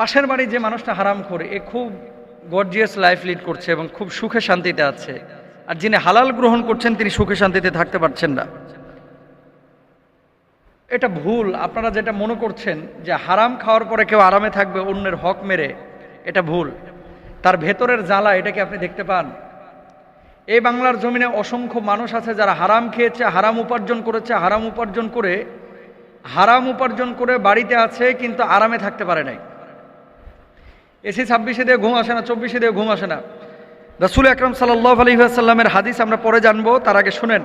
পাশের বাড়ি যে মানুষটা হারাম করে এ খুব গর্জিয়াস লাইফ লিড করছে এবং খুব সুখে শান্তিতে আছে। আর যিনি হালাল গ্রহণ করছেন, তিনি সুখে শান্তিতে থাকতে পারছেন না। এটা ভুল। আপনারা যেটা মনে করছেন যে হারাম খাওয়ার পরে কেউ আরামে থাকবে, অন্যের হক মেরে, এটা ভুল। তার ভেতরের জ্বালা, এটা কি আপনি দেখতে পান? এই বাংলার জমিনে অসংখ্য মানুষ আছে যারা হারাম খেয়েছে, হারাম উপার্জন করেছে, হারাম উপার্জন করে, হারাম উপার্জন করে বাড়িতে আছে, কিন্তু আরামে থাকতে পারে নাই। এসি ছাব্বিশে দিয়ে ঘুম আসে না, চব্বিশে দিয়ে ঘুম আসে না। রসুল আকরম সাল্লাহ আলহিহাসাল্লামের হাদিস আমরা পরে জানব, তার আগে শুনেন।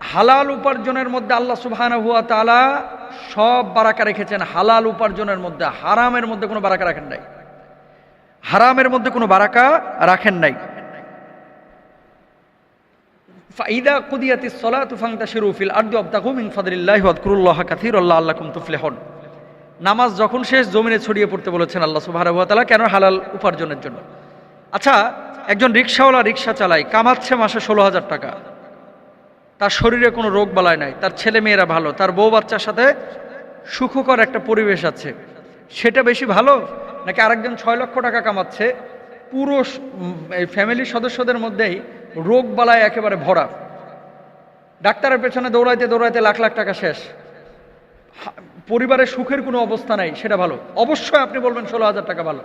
হালাল উপার্জনের মধ্যে আল্লাহ সুবহান হুয়া তালা সব বারাকা রেখেছেন। হালাল উপার্জনের মধ্যে, হারামের মধ্যে কোনো বারাকা রাখেন নাই। হারামের মধ্যে কোনো বারাকা রাখেন নাই। ফাইদা কুদিয়াতি সলাতু ফাংতাশিরু ফিল আরদি ওয়াবতাগু মিন ফাদলিল্লাহি ওয়াযকুরুল্লাহা কাসীরাল্লাহ আল্লাকুম তুফলিহুন। নামাজ যখন শেষ, জমিনে ছড়িয়ে পড়তে বলেছেন আল্লাহ ওয়া কেন হালাল উপার্জনের জন্য? আচ্ছা একজন রিক্সাওয়ালা রিক্সা চালায়, কামাচ্ছে মাসে ষোলো হাজার টাকা। তার শরীরে কোনো রোগ বালায় নাই, তার ছেলে মেয়েরা ভালো, তার বউ বাচ্চার সাথে সুখকর একটা পরিবেশ আছে। সেটা বেশি ভালো? নাকি আরেকজন ছয় লক্ষ টাকা কামাচ্ছে, পুরো ফ্যামিলির সদস্যদের মধ্যেই রোগ বালায় একেবারে ভরা। ডাক্তারের পেছনে দৌড়াইতে দৌড়াইতে লাখ লাখ টাকা শেষ। পরিবারের সুখের কোনো অবস্থা নাই, সেটা ভালো। অবশ্যই আপনি বলবেন ষোলো হাজার টাকা ভালো।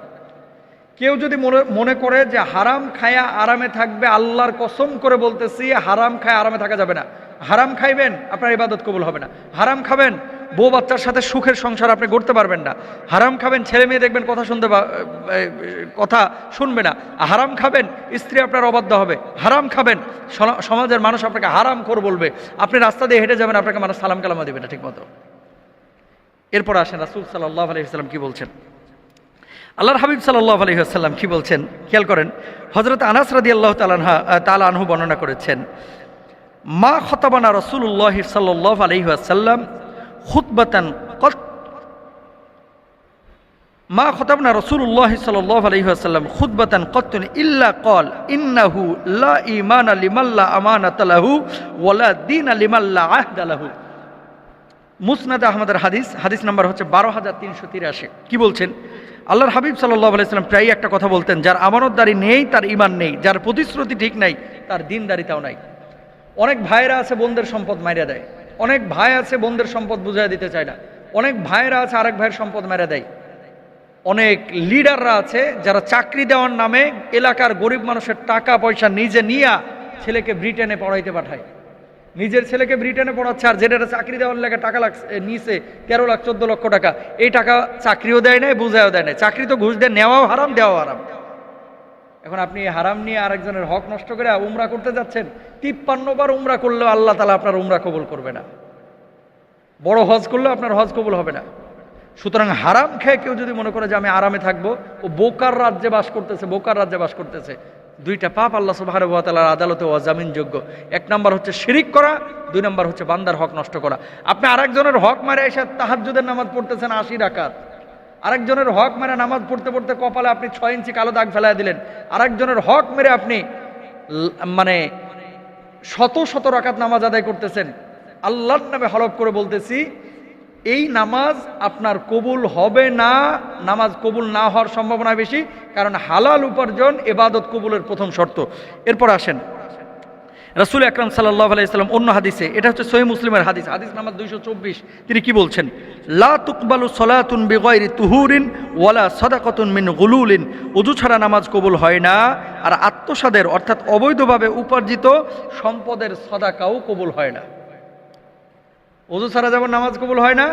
কেউ যদি মনে মনে করে যে হারাম খায়া আরামে থাকবে, আল্লাহর কসম করে বলতেছি, হারাম খায় আরামে থাকা যাবে না। হারাম খাইবেন, আপনার ইবাদত কবুল হবে না। হারাম খাবেন, বউ বাচ্চার সাথে সুখের সংসার আপনি গড়তে পারবেন না। হারাম খাবেন, ছেলে মেয়ে দেখবেন কথা শুনতে কথা শুনবে না। হারাম খাবেন, স্ত্রী আপনার অবাধ্য হবে। হারাম খাবেন সমাজের মানুষ আপনাকে হারাম কর বলবে। আপনি রাস্তা দিয়ে হেঁটে যাবেন, আপনাকে মানুষ সালাম কালামা দেবে না ঠিক মতো এরপর আসেন রাসুল সাল্লাহ আলহিহাল্লাম কি বলছেন? আল্লাহর হাবিব সাল্লাহ আলহিহাল্লাম কি বলছেন? খেয়াল করেন হজরত আনাস রাদি আল্লাহ তালানহা তালা আনহু বর্ণনা করেছেন, মা খতাবানা রসুল্লাহ সাল্লাহ আলহিহাসাল্লাম খুতবাতান মা খতাবনা রসুল্লাহ সাল্লাহ আলহিহাসাল্লাম খুতবাতান কত্তুন ইল্লা কল ইন্নাহু লা ইমান লিমাল্লা আমানাতালাহু ওয়ালা দিন লিমাল্লা আহদালাহু মুসনাদ আহমদের হাদিস হাদিস নাম্বার হচ্ছে বারো হাজার তিনশো তিরাশি। কি বলছেন? আল্লাহর হাবিব সাল্লাহ আলাইসাল্লাম প্রায় একটা কথা বলতেন, যার আমানতদারি নেই, তার ইমান নেই, যার প্রতিশ্রুতি ঠিক নাই, তার দিনদারিতাও নাই। অনেক ভাইয়েরা আছে বোনদের সম্পদ মাইরা দেয়, অনেক ভাই আছে বোনদের সম্পদ বুঝাই দিতে চায় না, অনেক ভাইয়েরা আছে আরেক ভাইয়ের সম্পদ মেরে দেয়। অনেক লিডাররা আছে যারা চাকরি দেওয়ার নামে এলাকার গরিব মানুষের টাকা পয়সা নিজে নিয়ে ছেলেকে ব্রিটেনে পড়াইতে পাঠায়। নিজের ছেলেকে ব্রিটেনে পড়াচ্ছে আর যেটা চাকরি দেওয়ার লেগে টাকা লাগছে নিচে তেরো লাখ, চোদ্দ লক্ষ টাকা। এই টাকা চাকরিও দেয় নাই বুঝাইও দেয় নাই। চাকরি তো ঘুষ দেয়, নেওয়াও হারাম, দেওয়াও হারাম। এখন আপনি হারাম নিয়ে আরেকজনের হক নষ্ট করে উমরা করতে যাচ্ছেন, তিপ্পান্ন বার উমরা করলেও আল্লাহ তালা আপনার উমরা কবুল করবে না। বড় হজ করলেও আপনার হজ কবুল হবে না। সুতরাং হারাম খেয়ে কেউ যদি মনে করে যে আমি আরামে থাকব, ও বোকার রাজ্যে বাস করতেছে, বোকার রাজ্যে বাস করতেছে দুইটা পাপ আল্লাহ সুবাহ তালার আদালতে অজামিনযোগ্য এক নম্বর হচ্ছে শিরিক করা, দুই নাম্বার হচ্ছে বান্দার হক নষ্ট করা। আপনি আরেকজনের হক মারে এসে তাহাজ্জুদের নামাজ পড়তেছেন আশি রাকাত। আরেকজনের হক মেরে নামাজ পড়তে পড়তে কপালে আপনি ছয় ইঞ্চি কালো দাগ ফেলাই দিলেন। আরেকজনের হক মেরে আপনি মানে শত শত রাকাত নামাজ আদায় করতেছেন। আল্লাহর নামে হলফ করে বলতেছি এই নামাজ আপনার কবুল হবে না, নামাজ কবুল না হওয়ার সম্ভাবনা বেশি, কারণ হালাল উপার্জন এবাদত কবুলের প্রথম শর্ত। এরপর আসেন রাসুল আকরাম সাল্লাহ আলাইসাল্লাম অন্য হাদিসে, এটা হচ্ছে সহি মুসলিমের হাদিস হাদিস নামাজ দুইশো চব্বিশ, তিনি কি বলছেন? লা তুকবালু সলাতুন বেগয়রি তুহুরিন ওয়ালা সদাকতুন মিন গুলুলিন, উজু ছাড়া নামাজ কবুল হয় না, আর আত্মসাদের অর্থাৎ অবৈধভাবে উপার্জিত সম্পদের সদাকাও কবুল হয় না। অজু ছাড়া যেমন নামাজ কবুল হয় না,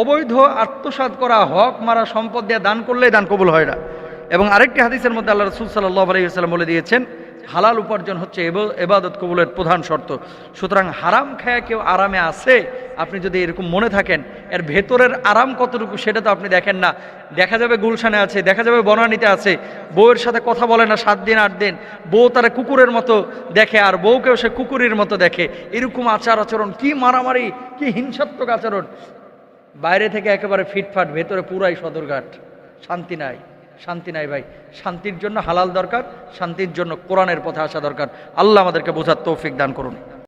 অবৈধ আত্মসাত করা, হক মারা, সম্পদ দিয়ে দান করলেই দান কবুল হয় না। এবং আরেকটি হাদিসের মধ্যে আল্লাহ রসুল সাল্লাহ আলাইসাল্লাম বলে দিয়েছেন হালাল উপার্জন হচ্ছে এবাদত কবুলের প্রধান শর্ত। সুতরাং হারাম খায়া কেউ আরামে আছে? আপনি যদি এরকম মনে থাকেন, এর ভেতরের আরাম কতটুকু সেটা তো আপনি দেখেন না। দেখা যাবে গুলশানে আছে, দেখা যাবে বনানীতে আছে। বউয়ের সাথে কথা বলে না সাত দিন, আট দিন। বউ তারা কুকুরের মতো দেখে আর বউকেও সে কুকুরের মতো দেখে। এরকম আচার আচরণ, কি মারামারি, কি হিংসাত্মক আচরণ। বাইরে থেকে একেবারে ফিটফাট, ভেতরে পুরাই সদরঘাট, শান্তি নাই। শান্তি নাই ভাই। শান্তির জন্য হালাল দরকার, শান্তির জন্য কোরআনের পথে আসা দরকার। আল্লাহ আমাদেরকে বোঝার তৌফিক দান করুন।